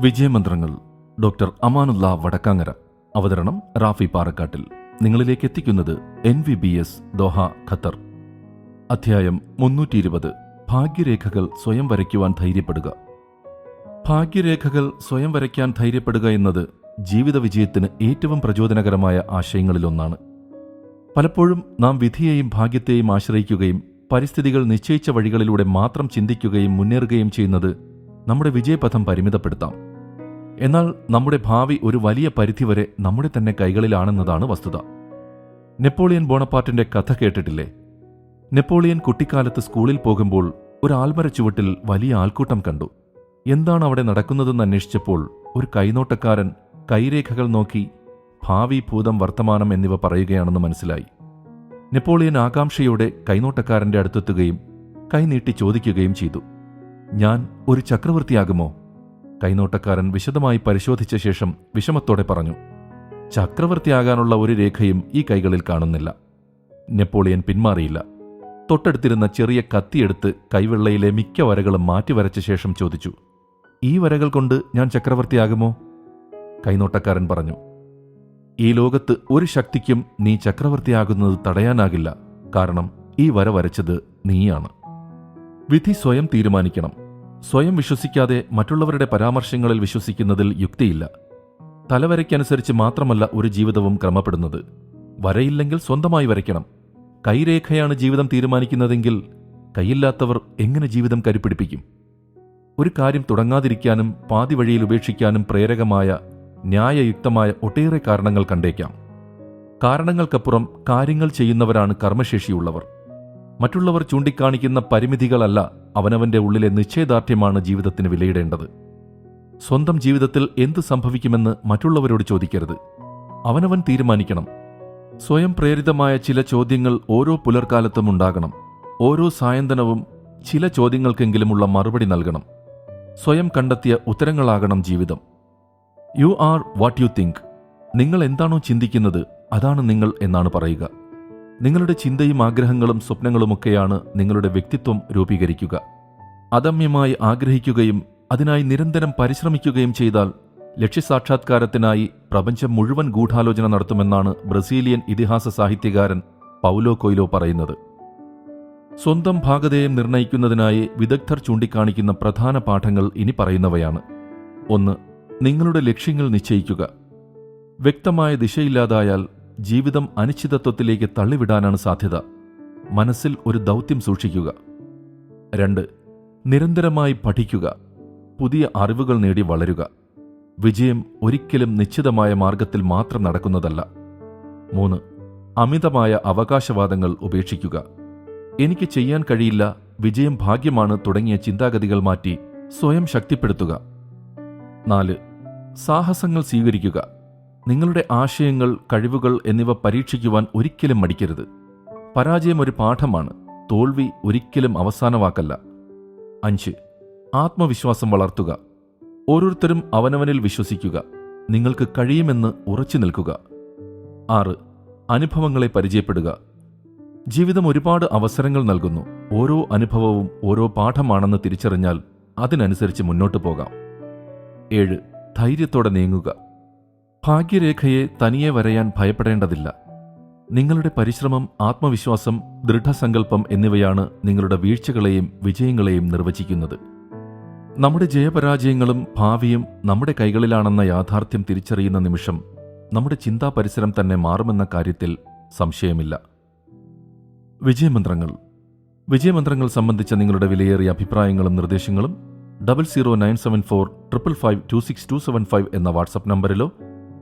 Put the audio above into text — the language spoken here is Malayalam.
വിജയമന്ത്രങ്ങൾ ഡോക്ടർ അമാനുല്ല വടക്കാങ്ങര. അവതരണം റാഫി പാറക്കാട്ടിൽ. നിങ്ങളിലേക്ക് എത്തിക്കുന്നത് N V B S Doha Qatar. അധ്യായം മുന്നൂറ്റി ഇരുപത് ഭാഗ്യരേഖകൾ സ്വയം വരയ്ക്കുവാൻ ധൈര്യപ്പെടുക. ഭാഗ്യരേഖകൾ സ്വയം വരയ്ക്കാൻ ധൈര്യപ്പെടുക എന്നത് ജീവിത വിജയത്തിന് ഏറ്റവും പ്രചോദനകരമായ ആശയങ്ങളിലൊന്നാണ്. പലപ്പോഴും നാം വിധിയെയും ഭാഗ്യത്തെയും ആശ്രയിക്കുകയും പരിസ്ഥിതികൾ നിശ്ചയിച്ച വഴികളിലൂടെ മാത്രം ചിന്തിക്കുകയും മുന്നേറുകയും ചെയ്യുന്നത് നമ്മുടെ വിജയപഥം പരിമിതപ്പെടുത്താം. എന്നാൽ നമ്മുടെ ഭാവി ഒരു വലിയ പരിധിവരെ നമ്മുടെ തന്നെ കൈകളിലാണെന്നതാണ് വസ്തുത. നെപ്പോളിയൻ ബോണപ്പാർട്ടിന്റെ കഥ കേട്ടിട്ടില്ലേ? നെപ്പോളിയൻ കുട്ടിക്കാലത്ത് സ്കൂളിൽ പോകുമ്പോൾ ഒരു ആൽമര ചുവട്ടിൽ വലിയ ആൾക്കൂട്ടം കണ്ടു. എന്താണ് അവിടെ നടക്കുന്നതെന്ന് അന്വേഷിച്ചപ്പോൾ ഒരു കൈനോട്ടക്കാരൻ കൈരേഖകൾ നോക്കി ഭാവി ഭൂതം വർത്തമാനം എന്നിവ പറയുകയാണെന്ന് മനസ്സിലായി. നെപ്പോളിയൻ ആകാംക്ഷയോടെ കൈനോട്ടക്കാരന്റെ അടുത്തെത്തുകയും കൈനീട്ടി ചോദിക്കുകയും ചെയ്തു. ഞാൻ ഒരു ചക്രവർത്തിയാകുമോ? കൈനോട്ടക്കാരൻ വിശദമായി പരിശോധിച്ച ശേഷം വിഷമത്തോടെ പറഞ്ഞു ചക്രവർത്തിയാകാനുള്ള ഒരു രേഖയും ഈ കൈകളിൽ കാണുന്നില്ല. നെപ്പോളിയൻ പിന്മാറിയില്ല. തൊട്ടടുത്തിരുന്ന ചെറിയ കത്തിയെടുത്ത് കൈവെള്ളയിലെ മിക്ക വരകളും മാറ്റിവരച്ച ശേഷം ചോദിച്ചു ഈ വരകൾ കൊണ്ട് ഞാൻ ചക്രവർത്തിയാകുമോ? കൈനോട്ടക്കാരൻ പറഞ്ഞു ഈ ലോകത്ത് ഒരു ശക്തിക്കും നീ ചക്രവർത്തിയാകുന്നത് തടയാനാകില്ല. കാരണം ഈ വര വരച്ചത് നീയാണ്. വിധി സ്വയം തീരുമാനിക്കണം. സ്വയം വിശ്വസിക്കാതെ മറ്റുള്ളവരുടെ പരാമർശങ്ങളിൽ വിശ്വസിക്കുന്നതിൽ യുക്തിയില്ല. തലവരയ്ക്കനുസരിച്ച് മാത്രമല്ല ഒരു ജീവിതവും ക്രമപ്പെടുന്നത്. വരയില്ലെങ്കിൽ സ്വന്തമായി വരയ്ക്കണം. കൈരേഖയാണ് ജീവിതം തീരുമാനിക്കുന്നതെങ്കിൽ കൈയില്ലാത്തവർ എങ്ങനെ ജീവിതം കരുപിടിപ്പിക്കും ഒരു കാര്യം തുടങ്ങാതിരിക്കാനും പാതി വഴിയിൽ ഉപേക്ഷിക്കാനും പ്രേരകമായ ന്യായയുക്തമായ ഒട്ടേറെ കാരണങ്ങൾ കണ്ടേക്കാം. കാരണങ്ങൾക്കപ്പുറം കാര്യങ്ങൾ ചെയ്യുന്നവരാണ് കർമ്മശേഷിയുള്ളവർ. മറ്റുള്ളവർ ചൂണ്ടിക്കാണിക്കുന്ന പരിമിതികളല്ല അവനവന്റെ ഉള്ളിലെ നിശ്ചയദാർഢ്യമാണ് ജീവിതത്തിന് വിലയിടേണ്ടത്. സ്വന്തം ജീവിതത്തിൽ എന്ത് സംഭവിക്കുമെന്ന് മറ്റുള്ളവരോട് ചോദിക്കരുത്. അവനവൻ തീരുമാനിക്കണം. സ്വയം പ്രേരിതമായ ചില ചോദ്യങ്ങൾ ഓരോ പുലർക്കാലത്തും ഉണ്ടാകണം. ഓരോ സായന്തനവും ചില ചോദ്യങ്ങൾക്കെങ്കിലുമുള്ള മറുപടി നൽകണം. സ്വയം കണ്ടെത്തിയ ഉത്തരങ്ങളാകണം ജീവിതം. You are what you think. നിങ്ങൾ എന്താണോ ചിന്തിക്കുന്നത് അതാണ് നിങ്ങൾ എന്നാണ് പറയുക. നിങ്ങളുടെ ചിന്തയും ആഗ്രഹങ്ങളും സ്വപ്നങ്ങളുമൊക്കെയാണ് നിങ്ങളുടെ വ്യക്തിത്വം രൂപീകരിക്കുക. അദമ്യമായി ആഗ്രഹിക്കുകയും അതിനായി നിരന്തരം പരിശ്രമിക്കുകയും ചെയ്താൽ ലക്ഷ്യസാക്ഷാത്കാരത്തിനായി പ്രപഞ്ചം മുഴുവൻ ഗൂഢാലോചന നടത്തുമെന്നാണ് ബ്രസീലിയൻ ഇതിഹാസ സാഹിത്യകാരൻ പൗലോ കൊയ്ലോ പറയുന്നത്. സ്വന്തം ഭാഗതയെ നിർണയിക്കുന്നതിനായി വിദഗ്ധർ ചൂണ്ടിക്കാണിക്കുന്ന പ്രധാന പാഠങ്ങൾ ഇനി പറയുന്നവയാണ്. ഒന്ന് നിങ്ങളുടെ ലക്ഷ്യങ്ങൾ നിശ്ചയിക്കുക. വ്യക്തമായ ദിശയില്ലാതായാൽ ജീവിതം അനിശ്ചിതത്വത്തിലേക്ക് തള്ളിവിടാനാണ് സാധ്യത. മനസ്സിൽ ഒരു ദൗത്യം സൂക്ഷിക്കുക. രണ്ട് നിരന്തരമായി പഠിക്കുക. പുതിയ അറിവുകൾ നേടി വളരുക. വിജയം ഒരിക്കലും നിശ്ചിതമായ മാർഗത്തിൽ മാത്രം നടക്കുന്നതല്ല. മൂന്ന് അമിതമായ അവകാശവാദങ്ങൾ ഉപേക്ഷിക്കുക. എനിക്ക് ചെയ്യാൻ കഴിയില്ല വിജയം ഭാഗ്യമാണ് തുടങ്ങിയ ചിന്താഗതികൾ മാറ്റി സ്വയം ശക്തിപ്പെടുത്തുക. നാല് സാഹസങ്ങൾ സ്വീകരിക്കുക. നിങ്ങളുടെ ആശയങ്ങൾ കഴിവുകൾ എന്നിവ പരീക്ഷിക്കുവാൻ ഒരിക്കലും മടിക്കരുത്. പരാജയം ഒരു പാഠമാണ് തോൽവി ഒരിക്കലും അവസാനവാക്കല്ല. അഞ്ച് ആത്മവിശ്വാസം വളർത്തുക. ഓരോരുത്തരും അവനവനിൽ വിശ്വസിക്കുക. നിങ്ങൾക്ക് കഴിയുമെന്ന് ഉറച്ചു നിൽക്കുക. ആറ് അനുഭവങ്ങളെ പരിചയപ്പെടുക. ജീവിതം ഒരുപാട് അവസരങ്ങൾ നൽകുന്നു. ഓരോ അനുഭവവും ഓരോ പാഠമാണെന്ന് തിരിച്ചറിഞ്ഞാൽ അതിനനുസരിച്ച് മുന്നോട്ടു പോകാം. ഏഴ് ധൈര്യത്തോടെ നീങ്ങുക. ഭാഗ്യരേഖയെ തനിയെ വരയാൻ ഭയപ്പെടേണ്ടതില്ല. നിങ്ങളുടെ പരിശ്രമം ആത്മവിശ്വാസം ദൃഢസങ്കല്പം എന്നിവയാണ് നിങ്ങളുടെ വീഴ്ചകളെയും വിജയങ്ങളെയും നിർവചിക്കുന്നത്. നമ്മുടെ ജയപരാജയങ്ങളും ഭാവിയും നമ്മുടെ കൈകളിലാണെന്ന യാഥാർത്ഥ്യം തിരിച്ചറിയുന്ന നിമിഷം നമ്മുടെ ചിന്താ പരിസരം തന്നെ മാറുമെന്ന കാര്യത്തിൽ സംശയമില്ല. വിജയമന്ത്രങ്ങൾ. വിജയമന്ത്രങ്ങൾ സംബന്ധിച്ച നിങ്ങളുടെ വിലയേറിയ അഭിപ്രായങ്ങളും നിർദ്ദേശങ്ങളും double zero nine seven four triple five two six two seven five എന്ന വാട്സപ്പ് നമ്പറിലോ